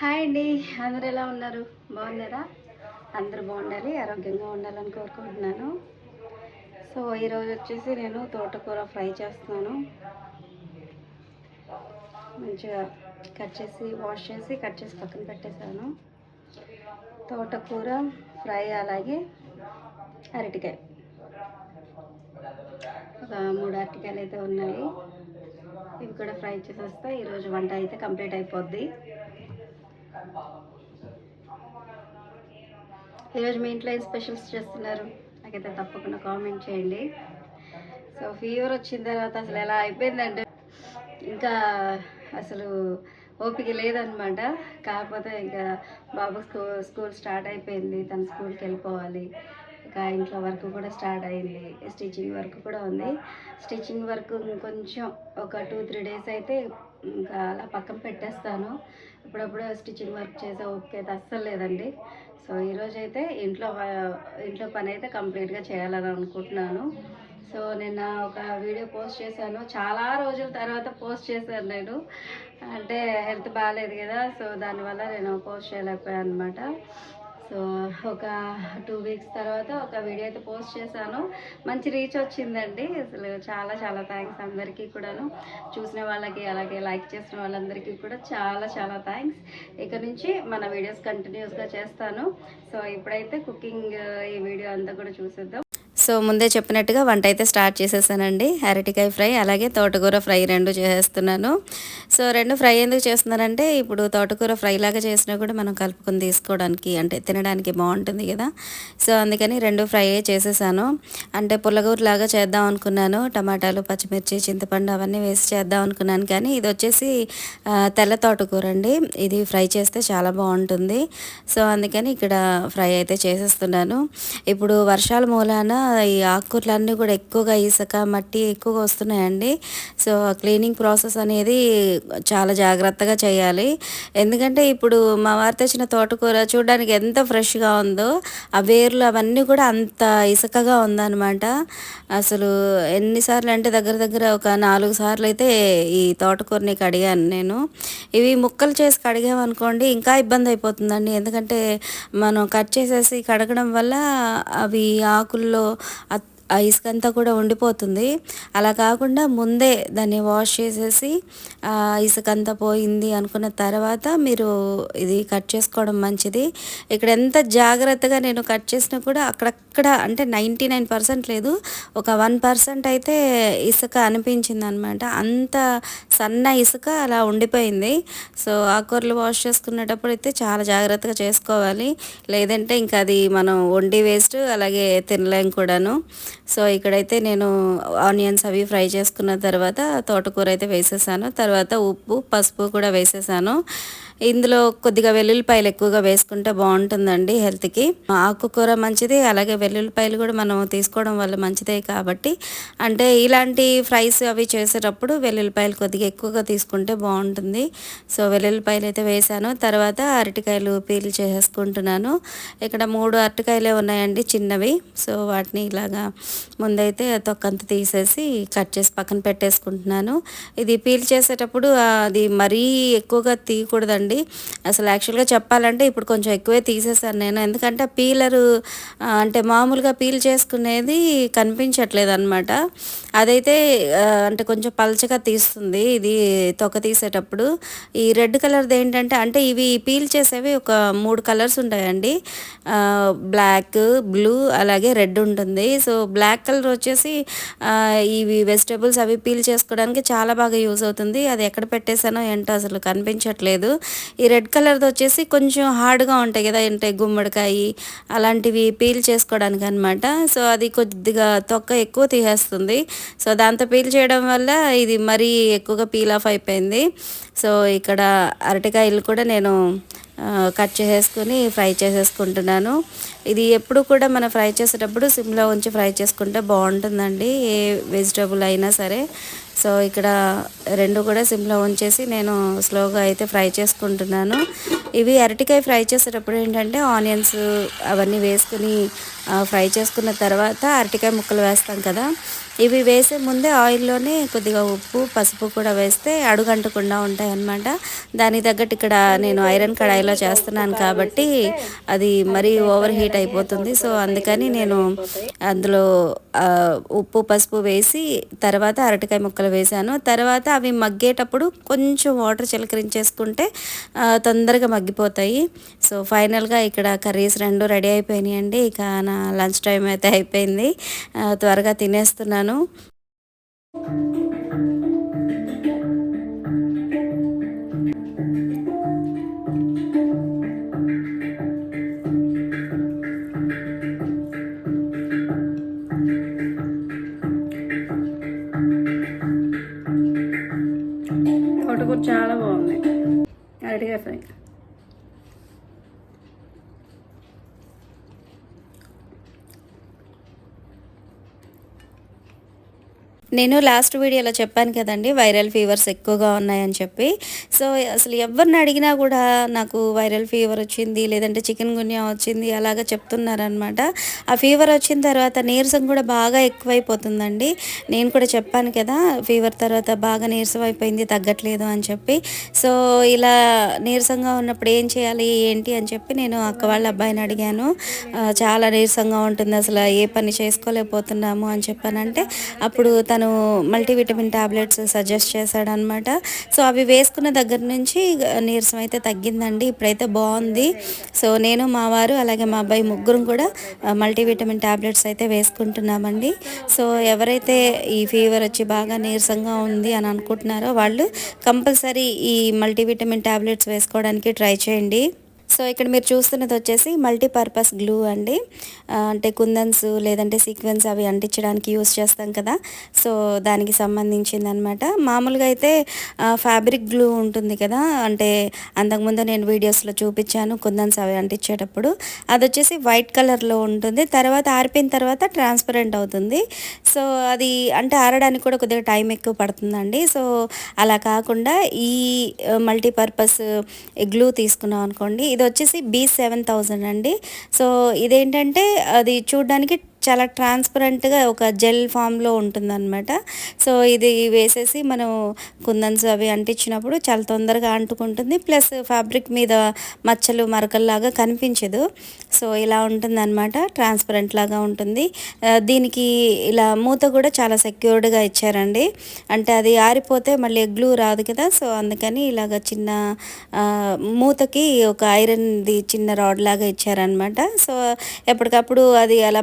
Hi అండి. అందరు ఎలా ఉన్నారు? బాగున్నారా? అందరూ బాగుండాలి ఆరోగ్యంగా ఉండాలని కోరుకుంటున్నాను. సో ఈరోజు వచ్చేసి నేను తోటకూర ఫ్రై చేస్తున్నాను. మంచిగా కట్ చేసి వాష్ చేసి కట్ చేసి పక్కన పెట్టేశాను. తోటకూర ఫ్రై అలాగే అరటికాయ. ఒక మూడు అరటికాయలు అయితే ఉన్నాయి. ఇవి కూడా ఫ్రై చేసేస్తే ఈరోజు వంట అయితే కంప్లీట్ అయిపోద్ది. ఈరోజు మీ ఇంట్లో ఏం స్పెషల్స్ చేస్తున్నారు? నాకైతే తప్పకుండా కామెంట్ చేయండి. సో ఫీవర్ వచ్చిన తర్వాత అసలు ఎలా అయిపోయిందంటే ఇంకా అసలు ఓపిక లేదనమాట కాకపోతే ఇంకా బాబు స్కూల్ స్కూల్ స్టార్ట్ అయిపోయింది. తను స్కూల్కి వెళ్ళిపోవాలి. ఇంకా ఇంట్లో వర్క్ కూడా స్టార్ట్ అయింది. స్టిచ్చింగ్ వర్క్ కూడా ఉంది. స్టిచ్చింగ్ వర్క్ ఇంకొంచెం ఒక టూ త్రీ డేస్ అయితే ఇంకా అలా పక్కన పెట్టేస్తాను. ఇప్పుడప్పుడు స్టిచ్చింగ్ వర్క్ చేసే ఓపిక అయితే అస్సలు లేదండి. సో ఈరోజు అయితే ఇంట్లో ఇంట్లో పని అయితే కంప్లీట్గా చేయాలని అనుకుంటున్నాను. సో నిన్న ఒక వీడియో పోస్ట్ చేశాను. చాలా రోజుల తర్వాత పోస్ట్ చేశాను నేను. అంటే హెల్త్ బాగాలేదు కదా సో దానివల్ల నేను పోస్ట్ చేయలేకపోయాను అనమాట సో ఒక టూ వీక్స్ తర్వాత ఒక వీడియో అయితే పోస్ట్ చేశాను. మంచి రీచ్ వచ్చిందండి. అసలు చాలా చాలా థ్యాంక్స్ అందరికీ కూడాను. చూసిన వాళ్ళకి అలాగే లైక్ చేసిన వాళ్ళందరికీ కూడా చాలా చాలా థ్యాంక్స్ ఇక నుంచి మన వీడియోస్ కంటిన్యూస్గా చేస్తాను. సో ఇప్పుడైతే కుకింగ్ ఈ వీడియో అంతా కూడా చూసేద్దాం. సో ముందే చెప్పినట్టుగా వంట అయితే స్టార్ట్ చేసేసానండి. అరటికాయ ఫ్రై అలాగే తోటకూర ఫ్రై రెండు చేసేస్తున్నాను. సో రెండు ఫ్రై ఎందుకు చేస్తున్నారంటే ఇప్పుడు తోటకూర ఫ్రై లాగా చేసినా కూడా మనం కలుపుకొని తీసుకోవడానికి అంటే తినడానికి బాగుంటుంది కదా. సో అందుకని రెండు ఫ్రై చేసేసాను. అంటే పుల్లగూర లాగా చేద్దాం అనుకున్నాను. టమాటాలు పచ్చిమిర్చి చింతపండు అవన్నీ వేసి చేద్దాం అనుకున్నాను. కానీ ఇది వచ్చేసి తెల్ల తోటకూర అండి. ఇది ఫ్రై చేస్తే చాలా బాగుంటుంది. సో అందుకని ఇక్కడ ఫ్రై అయితే చేసేస్తున్నాను. ఇప్పుడు వర్షాల మూలాన ఈ ఆకుకూరలన్నీ కూడా ఎక్కువగా ఇసుక మట్టి ఎక్కువగా వస్తున్నాయండి. సో క్లీనింగ్ ప్రాసెస్ అనేది చాలా జాగ్రత్తగా చేయాలి. ఎందుకంటే ఇప్పుడు మా వారు తెచ్చిన తోటకూర చూడడానికి ఎంత ఫ్రెష్గా ఉందో ఆ వేర్లు అవన్నీ కూడా అంత ఇసుకగా ఉందన్నమాట. అసలు ఎన్నిసార్లు అంటే దగ్గర దగ్గర ఒక నాలుగు సార్లు అయితే ఈ తోటకూరని కడిగాను నేను. ఇవి ముక్కలు చేసి కడిగామనుకోండి ఇంకా ఇబ్బంది అయిపోతుందండి. ఎందుకంటే మనం కట్ చేసేసి కడగడం వల్ల అవి ఆకుల్లో అత్- ఆ ఇసుక అంతా కూడా ఉండిపోతుంది. అలా కాకుండా ముందే దాన్ని వాష్ చేసేసి ఆ ఇసుక అంతా పోయింది అనుకున్న తర్వాత మీరు ఇది కట్ చేసుకోవడం మంచిది. ఇక్కడ ఎంత జాగ్రత్తగా నేను కట్ చేసినా కూడా అక్కడక్కడ అంటే నైంటీ నైన్ పర్సెంట్ లేదు. ఒక వన్ పర్సెంట్ అయితే ఇసుక అనిపించింది అనమాట అంత సన్న ఇసుక అలా ఉండిపోయింది. సో ఆకుకూరలు వాష్ చేసుకునేటప్పుడు అయితే చాలా జాగ్రత్తగా చేసుకోవాలి. లేదంటే ఇంకా అది మనం వండి వేస్ట్ అలాగే తినలేం కూడాను. సో ఇక్కడైతే నేను ఆనియన్స్ అవి ఫ్రై చేసుకున్న తర్వాత తోటకూర అయితే వేసేసాను. తర్వాత ఉప్పు పసుపు కూడా వేసేసాను. ఇందులో కొద్దిగా వెల్లుల్లిపాయలు ఎక్కువగా వేసుకుంటే బాగుంటుందండి హెల్త్కి. ఆకుకూర మంచిది అలాగే వెల్లుల్లిపాయలు కూడా మనం తీసుకోవడం వల్ల మంచిదే కాబట్టి. అంటే ఇలాంటి ఫ్రైస్ అవి చేసేటప్పుడు వెల్లుల్లిపాయలు కొద్దిగా ఎక్కువగా తీసుకుంటే బాగుంటుంది. సో వెల్లుల్లిపాయలు అయితే వేసాను. తర్వాత అరటికాయలు పీల్ చేసేసుకుంటున్నాను ఇక్కడ మూడు అరటికాయలే ఉన్నాయండి చిన్నవి. సో వాటిని ఇలాగా ముందైతే తొక్కంత తీసేసి కట్ చేసి పక్కన పెట్టేసుకుంటున్నాను. ఇది పీల్ చేసేటప్పుడు అది మరీ ఎక్కువగా తీయకూడదండి. అండి అసలు యాక్చువల్గా చెప్పాలంటే ఇప్పుడు కొంచెం ఎక్కువే తీసేసాను నేను. ఎందుకంటే పీలరు అంటే మామూలుగా పీల్ చేసుకునేది కనిపించట్లేదు అనమాట అదైతే అంటే కొంచెం పల్చగా తీస్తుంది. ఇది తొక్క తీసేటప్పుడు. ఈ రెడ్ కలర్ది ఏంటంటే అంటే ఇవి పీల్ చేసేవి ఒక మూడు కలర్స్ ఉంటాయండి. బ్లాక్ బ్లూ అలాగే రెడ్ ఉంటుంది. సో బ్లాక్ కలర్ వచ్చేసి ఇవి వెజిటేబుల్స్ అవి పీల్ చేసుకోవడానికి చాలా బాగా యూజ్ అవుతుంది. అది ఎక్కడ పెట్టేశానో ఏంటో అసలు కనిపించట్లేదు. ఈ రెడ్ కలర్ది వచ్చేసి కొంచెం హార్డ్గా ఉంటాయి కదా అంటే గుమ్మడికాయ అలాంటివి పీల్ చేసుకోవడానికి అనమాట సో అది కొద్దిగా తొక్క ఎక్కువ తీసేస్తుంది. సో దాంతో పీల్ చేయడం వల్ల ఇది మరీ ఎక్కువగా పీల్ ఆఫ్ అయిపోయింది. సో ఇక్కడ అరటికాయలు కూడా నేను కట్ చేసేసుకుని ఫ్రై చేసేసుకుంటున్నాను. ఇది ఎప్పుడు కూడా మనం ఫ్రై చేసేటప్పుడు సిమ్లో ఉంచి ఫ్రై చేసుకుంటే బాగుంటుందండి. ఏ వెజిటబుల్ అయినా సరే. సో ఇక్కడ రెండు కూడా సిమ్లో ఉంచేసి నేను స్లోగా అయితే ఫ్రై చేసుకుంటున్నాను. ఇవి అరటికాయ ఫ్రై చేసేటప్పుడు ఏంటంటే ఆనియన్స్ అవన్నీ వేసుకుని ఫ్రై చేసుకున్న తర్వాత అరటికాయ ముక్కలు వేస్తాం కదా. ఇవి వేసే ముందే ఆయిల్లోనే కొద్దిగా ఉప్పు పసుపు కూడా వేస్తే అడుగంటకుండా ఉంటాయి అన్నమాట దానికి తగ్గట్టు ఇక్కడ నేను ఐరన్ కడాయిలో చేస్తున్నాను కాబట్టి అది మరీ ఓవర్ హీట్ అయిపోతుంది. సో అందుకని నేను అందులో ఉప్పు పసుపు వేసి తర్వాత అరటికాయ ముక్కలు వేసాను తర్వాత అవి మగ్గేటప్పుడు కొంచెం వాటర్ చిలకరించేసుకుంటే తొందరగా మగ్గిపోతాయి. సో ఫైనల్గా ఇక్కడ కర్రీస్ రెండు రెడీ అయిపోయినాయండి. ఇక నా లంచ్ టైం అయితే అయిపోయింది. త్వరగా తినేస్తున్నాను. తోటకూర చాలా బాగుంది. అరటికాయ ఫ్రై నేను లాస్ట్ వీడియోలో చెప్పాను కదండి వైరల్ ఫీవర్స్ ఎక్కువగా ఉన్నాయని చెప్పి. సో అసలు ఎవరిని అడిగినా కూడా నాకు వైరల్ ఫీవర్ వచ్చింది లేదంటే చికెన్ గున్యా వచ్చింది అలాగా చెప్తున్నారనమాట ఆ ఫీవర్ వచ్చిన తర్వాత నీరసం కూడా బాగా ఎక్కువైపోతుందండి. నేను కూడా చెప్పాను కదా ఫీవర్ తర్వాత బాగా నీరసం అయిపోయింది తగ్గట్లేదు అని చెప్పి. సో ఇలా నీరసంగా ఉన్నప్పుడు ఏం చేయాలి ఏంటి అని చెప్పి నేను అక్క వాళ్ళ అబ్బాయిని అడిగాను. చాలా నీరసంగా ఉంటుంది అసలు ఏ పని చేసుకోలేకపోతున్నాము అని చెప్పానంటే అప్పుడు తను మల్టీవిటమిన్ టాబ్లెట్స్ సజెస్ట్ చేశాడనమాట. సో అవి వేసుకున్న దగ్గర నుంచి నీరసం అయితే తగ్గిందండి. ఇప్పుడైతే బాగుంది. సో నేను మా వారు అలాగే మా అబ్బాయి ముగ్గురం కూడా మల్టీవిటమిన్ టాబ్లెట్స్ అయితే వేసుకుంటున్నామండి. సో ఎవరైతే ఈ ఫీవర్ వచ్చి బాగా నీరసంగా ఉంది అని అనుకుంటున్నారో వాళ్ళు కంపల్సరీ ఈ మల్టీవిటమిన్ టాబ్లెట్స్ వేసుకోవడానికి ట్రై చేయండి. సో ఇక్కడ మీరు చూస్తున్నది వచ్చేసి మల్టీపర్పస్ గ్లూ అండి. అంటే కుందన్స్ లేదంటే సీక్వెన్స్ అవి అంటించడానికి యూస్ చేస్తాం కదా. సో దానికి సంబంధించింది అనమాట మామూలుగా అయితే ఫ్యాబ్రిక్ గ్లూ ఉంటుంది కదా. అంటే అంతకుముందు నేను వీడియోస్లో చూపించాను కుందన్స్ అవి అంటించేటప్పుడు. అది వచ్చేసి వైట్ కలర్లో ఉంటుంది. తర్వాత ఆరిపోయిన తర్వాత ట్రాన్స్పరెంట్ అవుతుంది. సో అది అంటే ఆరడానికి కూడా కొద్దిగా టైం ఎక్కువ పడుతుందండి. సో అలా కాకుండా ఈ మల్టీపర్పస్ గ్లూ తీసుకున్నాం అనుకోండి ఇది వచ్చేసి బీ సెవెన్ థౌజండ్ అండి. సో ఇదేంటంటే అది చూడడానికి చాలా ట్రాన్స్పరెంట్గా ఒక జెల్ ఫామ్లో ఉంటుందన్నమాట. సో ఇది వేసేసి మనం కుందన్స్ అవి అంటించినప్పుడు చాలా తొందరగా అంటుకుంటుంది. ప్లస్ ఫ్యాబ్రిక్ మీద మచ్చలు మరకల్లాగా కనిపించదు. సో ఇలా ఉంటుందన్నమాట. ట్రాన్స్పరెంట్ లాగా ఉంటుంది. దీనికి ఇలా మూత కూడా చాలా సెక్యూర్డ్గా ఇచ్చారండి. అంటే అది ఆరిపోతే మళ్ళీ గ్లూ రాదు కదా. సో అందుకని ఇలాగ చిన్న మూతకి ఒక ఐరన్ది చిన్న రాడ్ లాగా ఇచ్చారనమాట సో ఎప్పటికప్పుడు అది అలా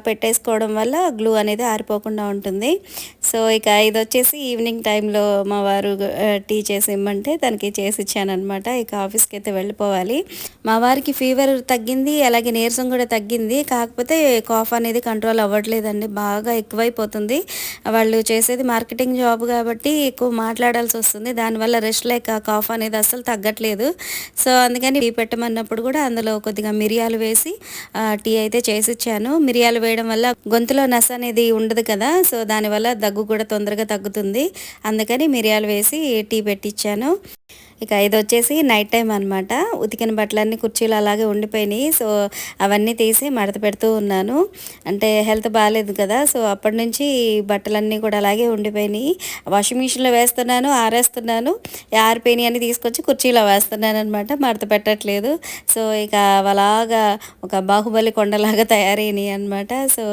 పెట్టేసుకోవడం వల్ల గ్లూ అనేది ఆరిపోకుండా ఉంటుంది. సో ఇక ఇది వచ్చేసి ఈవినింగ్ టైంలో మా వారు టీ చేసి ఇమ్మంటే తనకి చేసి ఇచ్చానమాట ఇక ఆఫీస్కి అయితే వెళ్ళిపోవాలి. మా వారికి ఫీవర్ తగ్గింది అలాగే నీరసం కూడా తగ్గింది. కాకపోతే కాఫ్ అనేది కంట్రోల్ అవ్వట్లేదండి. బాగా ఎక్కువైపోతుంది. వాళ్ళు చేసేది మార్కెటింగ్ జాబ్ కాబట్టి ఎక్కువ మాట్లాడాల్సి వస్తుంది. దానివల్ల రెస్ట్ లేక కాఫ్ అనేది అస్సలు తగ్గట్లేదు. సో అందుకని టీ పెట్టమన్నప్పుడు కూడా అందులో కొద్దిగా మిరియాలు వేసి టీ అయితే చేసి ఇచ్చాను. మిరియాలు వేయడం వల్ల గొంతులో నస అనేది ఉండదు కదా సో దానివల్ల దగ్గు కూడా తొందరగా తగ్గుతుంది. అందుకని మిరియాలు వేసి టీ పెట్టించాను ఇక ఇది వచ్చేసి నైట్ టైం అనమాట ఉతికిన బట్టలన్నీ కుర్చీలు అలాగే ఉండిపోయినాయి. సో అవన్నీ తీసి మడత పెడుతూ ఉన్నాను. అంటే హెల్త్ బాగాలేదు కదా సో అప్పటి నుంచి బట్టలన్నీ కూడా అలాగే ఉండిపోయినాయి. వాషింగ్ మిషన్లో వేస్తున్నాను ఆరేస్తున్నాను. ఆరిపోయినాయి అని తీసుకొచ్చి కుర్చీలో వేస్తున్నాను అనమాట మడత పెట్టట్లేదు. సో ఇక అలాగా ఒక బాహుబలి కొండలాగా తయారైనాయి అనమాట సో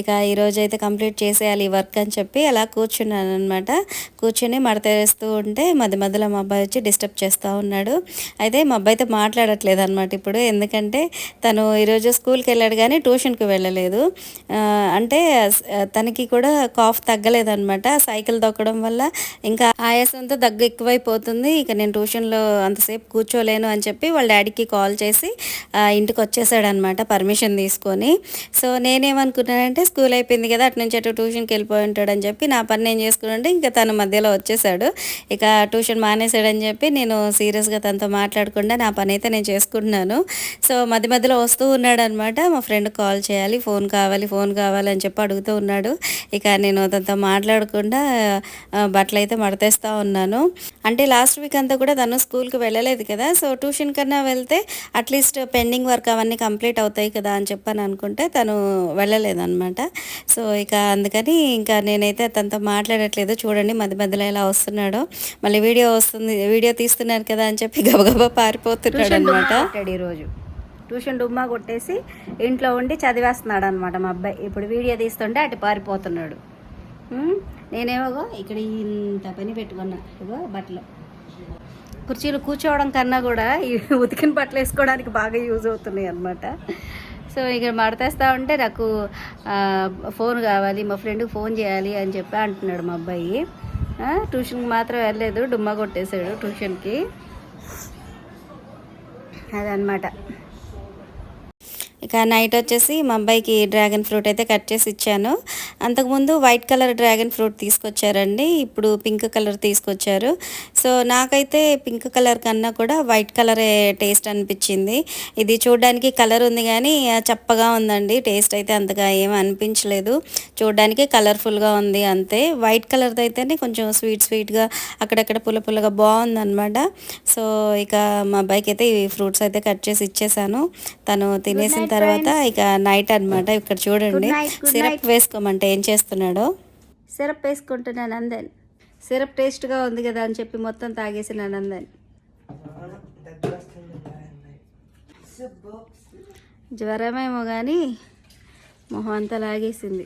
ఇక ఈరోజు అయితే కంప్లీట్ చేసేయాలి ఈ వర్క్ అని చెప్పి అలా కూర్చున్నాను అనమాట కూర్చొని మడత వేస్తూ ఉంటే మధ్య మధ్యలో మా అబ్బాయి వచ్చి డిస్టర్బ్ చేస్తూ ఉన్నాడు. అయితే మా అబ్బాయితో మాట్లాడట్లేదు అనమాట ఇప్పుడు. ఎందుకంటే తను ఈరోజు స్కూల్కి వెళ్ళాడు కానీ ట్యూషన్కి వెళ్ళలేదు. అంటే తనకి కూడా కాఫ్ తగ్గలేదనమాట సైకిల్ తొక్కడం వల్ల ఇంకా ఆయాసంతో దగ్గు ఎక్కువైపోతుంది. ఇక నేను ట్యూషన్లో అంతసేపు కూర్చోలేను అని చెప్పి వాళ్ళ డాడీకి కాల్ చేసి ఆ, ఇంటికి వచ్చేసాడనమాట పర్మిషన్ తీసుకొని. సో నేనేమనుకున్నానంటే స్కూల్ అయిపోయింది కదా అటు నుంచి అటు ట్యూషన్కి వెళ్ళిపోయి ఉంటాడని చెప్పి నా పని నేను చేసుకున్నాడు ఇంకా తను మధ్యలో వచ్చేసాడు. ఇక ట్యూషన్ మానేసాడని చెప్పి చెప్పి నేను సీరియస్గా తనతో మాట్లాడకుండా నా పని అయితే నేను చేసుకుంటున్నాను. సో మధ్య మధ్యలో వస్తూ ఉన్నాడు అనమాట మా ఫ్రెండ్ కాల్ చేయాలి ఫోన్ కావాలి ఫోన్ కావాలి అని చెప్పి అడుగుతూ ఉన్నాడు. ఇక నేను తనతో మాట్లాడకుండా బట్టలు అయితే మడతేస్తూ ఉన్నాను. అంటే లాస్ట్ వీక్ అంతా కూడా తను స్కూల్కి వెళ్ళలేదు కదా. సో ట్యూషన్ కన్నా వెళ్తే అట్లీస్ట్ పెండింగ్ వర్క్ అవన్నీ కంప్లీట్ అవుతాయి కదా అని చెప్పని అనుకుంటే తను వెళ్ళలేదన్నమాట సో ఇక అందుకని ఇంకా నేనైతే తనతో మాట్లాడట్లేదు. చూడండి మధ్య మధ్యలో ఎలా వస్తున్నాడో. మళ్ళీ వీడియో వస్తుంది వీడియో తీస్తున్నారు కదా అని చెప్పి గబగబా పారిపోతున్నాడు అనమాట ఈరోజు. ట్యూషన్ డుమ్మా కొట్టేసి ఇంట్లో ఉండి చదివేస్తున్నాడు అనమాట మా అబ్బాయి. ఇప్పుడు వీడియో తీస్తుంటే అటు పారిపోతున్నాడు. నేనేమోగో ఇక్కడ ఇంత పని పెట్టుకున్నా. ఇగో బట్టలు. కుర్చీలు కూర్చోవడం కన్నా కూడా ఈ ఉతికిన బట్టలు వేసుకోవడానికి బాగా యూజ్ అవుతున్నాయి అనమాట సో ఇక్కడ మడతేస్తా ఉంటే నాకు ఫోన్ కావాలి మా ఫ్రెండ్కి ఫోన్ చేయాలి అని చెప్పి అంటున్నాడు మా అబ్బాయి. ట్యూషన్కి మాత్రం వెళ్ళలేదు. డుమ్మా కొట్టేశాడు ట్యూషన్కి అదనమాట ఇక నైట్ వచ్చేసి మా అబ్బాయికి డ్రాగన్ ఫ్రూట్ అయితే కట్ చేసి ఇచ్చాను. అంతకుముందు వైట్ కలర్ డ్రాగన్ ఫ్రూట్ తీసుకొచ్చారండి. ఇప్పుడు పింక్ కలర్ తీసుకొచ్చారు. సో నాకైతే పింక్ కలర్ కన్నా కూడా వైట్ కలరే టేస్ట్ అనిపించింది. ఇది చూడడానికి కలర్ ఉంది కానీ చప్పగా ఉందండి. టేస్ట్ అయితే అంతగా ఏం అనిపించలేదు. చూడడానికి కలర్ఫుల్గా ఉంది అంతే. వైట్ కలర్ది అయితేనే కొంచెం స్వీట్ స్వీట్గా అక్కడక్కడ పుల్ల పుల్లగా బాగుందన్నమాట. సో ఇక మా అబ్బాయికి అయితే ఈ ఫ్రూట్స్ అయితే కట్ చేసి ఇచ్చేసాను. తను తినేసిన తర్వాత ఇక నైట్ అన్నమాట. ఇక్కడ చూడండి. సిరప్ వేసుకోమంటే ఏం చేస్తున్నాడో? సిరప్ వేసుకుంటున్నాను నందన్. సిరప్ టేస్ట్గా ఉంది కదా అని చెప్పి మొత్తం తాగేసిన నందన్. జ్వరమేమో కానీ మొహం అంతా లాగేసింది.